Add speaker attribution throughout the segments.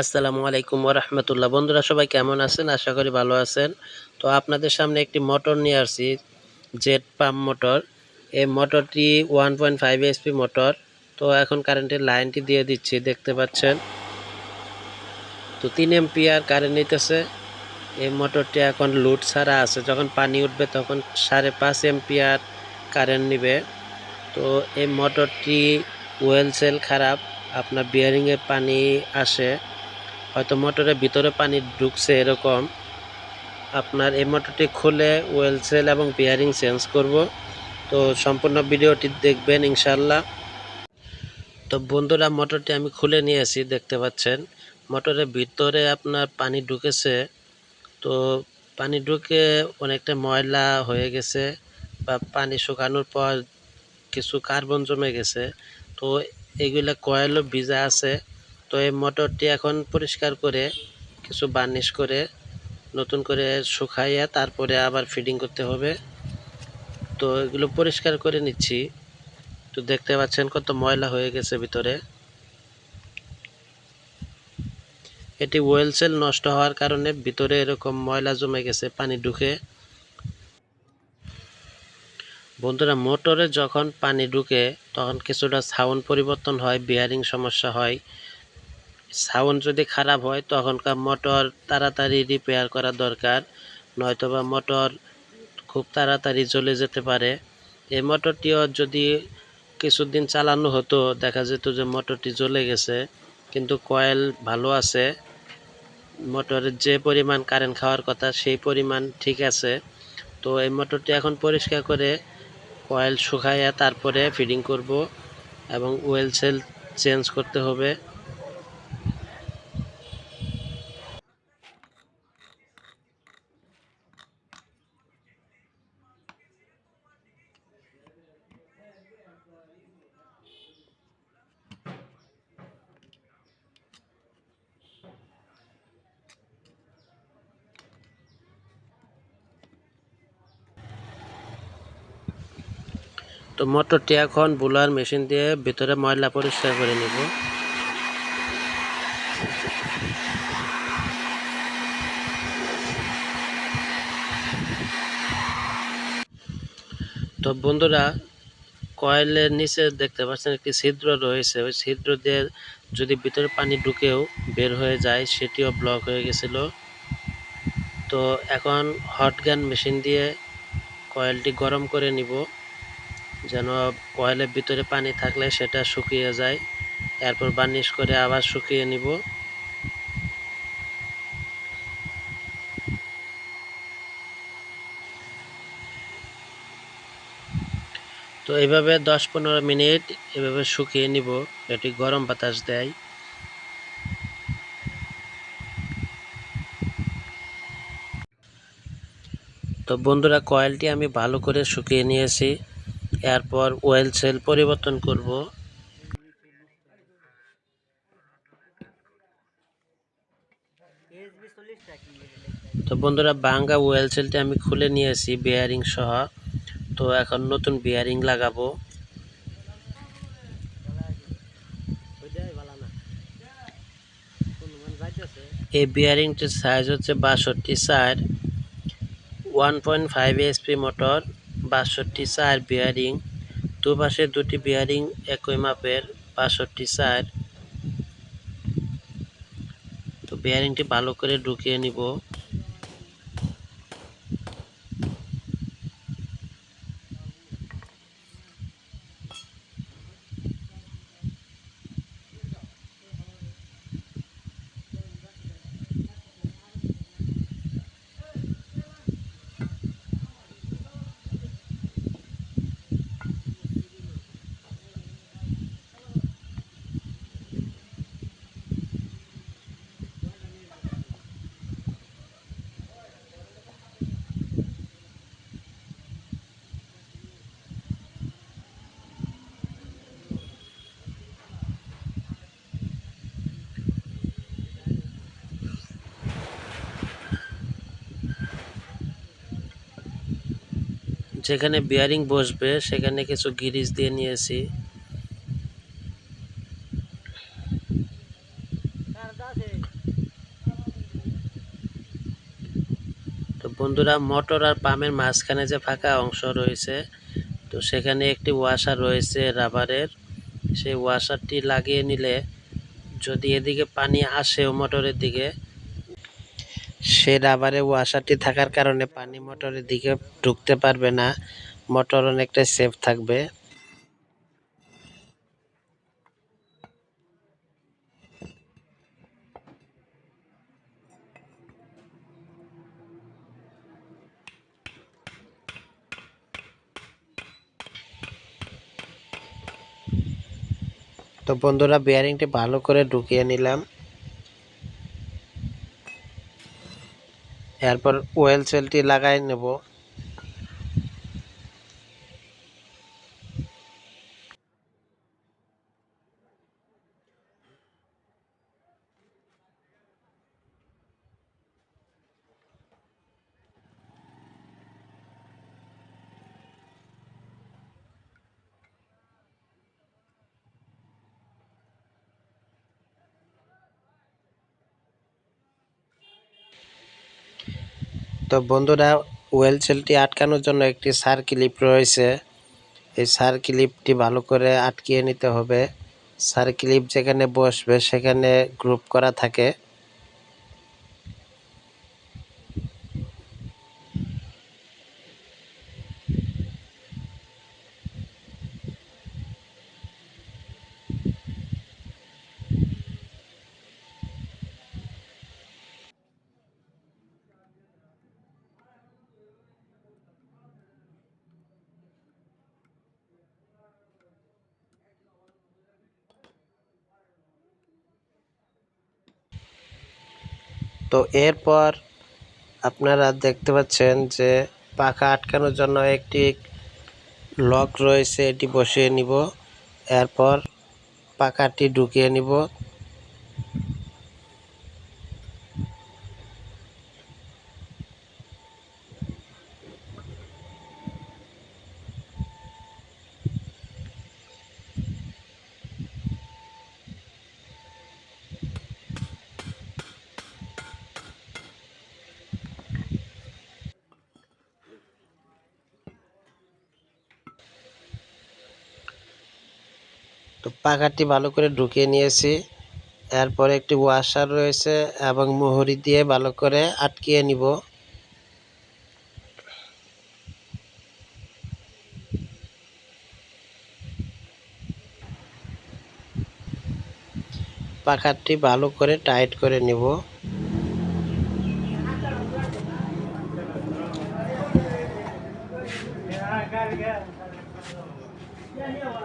Speaker 1: আসসালামু আলাইকুম রহমতুল্লাহ। বন্ধুরা, সবাই কেমন আছেন? আশা করি ভালো আছেন। তো আপনাদের সামনে একটি মোটর নিয়ে আসছি জেট পাম্প মোটর। এই মোটরটি ওয়ান পয়েন্ট ফাইভ মোটর। তো এখন কারেন্টের লাইনটি দিয়ে দিচ্ছি, দেখতে পাচ্ছেন? তো তিন এমপিআর কারেন্ট নিতেছে। এই মোটরটি এখন লুট ছাড়া আছে। যখন পানি উঠবে, তখন সাড়ে পাঁচ এমপিআর কারেন্ট নিবে। তো এই মোটরটি ওয়েল সেল খারাপ, আপনার বিয়ারিংয়ে পানি আসে। হয়তো মোটরের ভিতরে পানি ঢুকছে এরকম। আপনার এই মোটরটি খুলে ওয়েল সেল এবং বিয়ারিং চেঞ্জ করব। তো সম্পূর্ণ ভিডিওটি দেখবেন ইনশাল্লাহ তো বন্ধুরা, মোটরটি আমি খুলে নিয়েছি দেখতে পাচ্ছেন। মোটরের ভিতরে আপনার পানি ঢুকেছে। তো পানি ঢুকে অনেকটা ময়লা হয়ে গেছে বা পানি শুকানোর পর কিছু কার্বন জমে গেছে। তো এগুলা কয়েলও ভিজা আছে। তো এই মোটরটি এখন পরিষ্কার করে কিছু বার্নিশ করে নতুন করে শুকাইয়া তারপরে আবার ফিডিং করতে হবে। তো এগুলো পরিষ্কার করে নিচ্ছি। তো দেখতে পাচ্ছেন কত ময়লা হয়ে গেছে ভিতরে। এটি ওয়েল সেল নষ্ট হওয়ার কারণে ভিতরে এরকম ময়লা জমে গেছে, পানি ঢুকে। বন্ধুরা, মোটরে যখন পানি ঢুকে, তখন কিছুটা সাউন্ড পরিবর্তন হয় বিয়ারিং সমস্যা হয়। সাউন্ড যদি খারাপ হয়, তখনকার মোটর তাড়াতাড়ি রিপেয়ার করা দরকার। নয়তোবা মোটর খুব তাড়াতাড়ি জ্বলে যেতে পারে। এই মোটরটিও যদি কিছুদিন চালানো হতো, দেখা যেত যে মোটরটি জ্বলে গেছে, কিন্তু কয়েল ভালো আছে। মোটরের যে পরিমাণ কারেন্ট খাওয়ার কথা, সেই পরিমাণ ঠিক আছে। তো এই মোটরটি এখন পরিষ্কার করে কয়েল শুকাইয়া তারপরে ফিডিং করব এবং ওয়েল সেল চেঞ্জ করতে হবে। তো মোটরটি এখন বুলার মেশিন দিয়ে ভিতরে ময়লা পরিষ্কার করে নিব। তো বন্ধুরা, কয়েলের নিচে দেখতে পাচ্ছেন একটি ছিদ্র রয়েছে। ওই ছিদ্র দিয়ে যদি ভিতরে পানি ঢুকেও বের হয়ে যায়, সেটিও ব্লক হয়ে গেছিল। তো এখন হট গান মেশিন দিয়ে কয়েলটি গরম করে নিব। যেন কয়েলের ভিতরে পানি থাকলে সেটা শুকিয়ে যায়। এরপর বার্নিশ করে আবার শুকিয়ে নিব। তো এইভাবে দশ পনেরো মিনিট এভাবে শুকিয়ে নিব। এটি গরম বাতাস দেয়। তো বন্ধুরা, কয়েলটি আমি ভালো করে শুকিয়ে নিয়েছি। এরপর ওয়েল সেল পরিবর্তন করব। তো বন্ধুরা বাঙ্গা ওয়েল সেলটি আমি খুলে নিয়েছি বিয়ারিং সহ। তো এখন নতুন বিয়ারিং লাগাবো। এই বিয়ারিংটির সাইজ হচ্ছে বাষট্টি চার one point five SP motor বাষট্টি চার বিয়ারিং দুপাশে দুটি বিয়ারিং একই মাপের, বাষট্টি চার। তো বিয়ারিংটি ভালো করে ঢুকিয়ে নিব। যেখানে বিয়ারিং বসবে, সেখানে কিছু গিরিজ দিয়ে নিয়েছি। তো বন্ধুরা, মোটর আর পামের মাঝখানে যে ফাঁকা অংশ রয়েছে, তো সেখানে একটি ওয়াশার রয়েছে রাবারের সেই ওয়াশারটি লাগিয়ে নিলে যদি এদিকে পানি আসেও মোটরের দিকে সে রাবারে ওয়াশারটি থাকার কারণে পানি মোটরের দিকে ঢুকতে পারবে না। মোটর অনেকটা সেফ থাকবে। তো বন্ধুরা বেয়ারিংটি ভালো করে ঢুকিয়ে নিলাম। এরপর ওয়েল সেলটি লাগাই নেব। তো বন্ধুরা, ওয়েল সেলটি আটকানোর জন্য একটি সার ক্লিপ রয়েছে। এই সার ক্লিপটি ভালো করে আটকিয়ে নিতে হবে। সার ক্লিপ যেখানে বসবে, সেখানে গ্রুপ করা থাকে। তো এরপর আপনারা দেখতে পাচ্ছেন যে পাখা আটকানোর জন্য একটি লক রয়েছে, এটি বসিয়ে নিব। এরপর পাখাটি ঢুকিয়ে নিব। তো পাখাটি ভালো করে ঢুকিয়ে নিয়েছি। এরপরে একটি ওয়াশার রয়েছে এবং মুহুরি দিয়ে ভালো করে আটকিয়ে নিব। পাখাটি ভালো করে টাইট করে নেব। Yeah, yeah,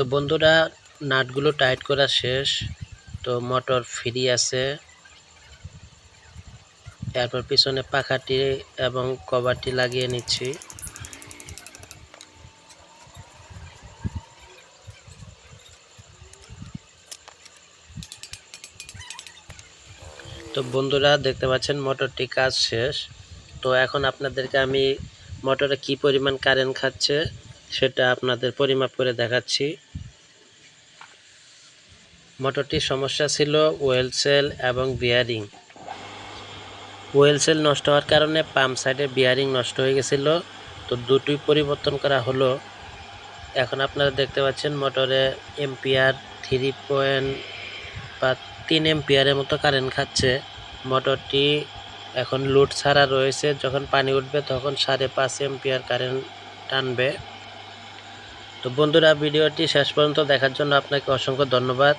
Speaker 1: তো বন্ধুরা, নাটগুলো টাইট করা শেষ, তো মোটর ফ্রি আছে। এরপর পিছনে পাখাটি এবং কভারটি লাগিয়ে নিচ্ছি। তো বন্ধুরা, দেখতে পাচ্ছেন মোটরটি কাজ শেষ। তো এখন আপনাদেরকে আমি মোটরে কি পরিমাণ কারেন্ট খাচ্ছে, সেটা আপনাদের পরিমাপ করে দেখাচ্ছি। মোটরটির সমস্যা ছিল ওয়েল সেল এবং বিয়ারিং। ওয়েল সেল নষ্ট হওয়ার কারণে পাম্প সাইডে বিয়ারিং নষ্ট হয়ে গেছিল। তো দুটোই পরিবর্তন করা হলো। এখন আপনারা দেখতে পাচ্ছেন মোটরে এম্পিয়ার থ্রি পয়েন্ট বা তিন এম্পিয়ারের মতো কারেন্ট খাচ্ছে। মোটরটি এখন লোড ছাড়া রয়েছে। যখন পানি উঠবে তখন সাড়ে পাঁচ এম্পিয়ার কারেন্ট টানবে। তো বন্ধুরা, ভিডিওটি শেষ পর্যন্ত দেখার জন্য আপনাকে অসংখ্য ধন্যবাদ।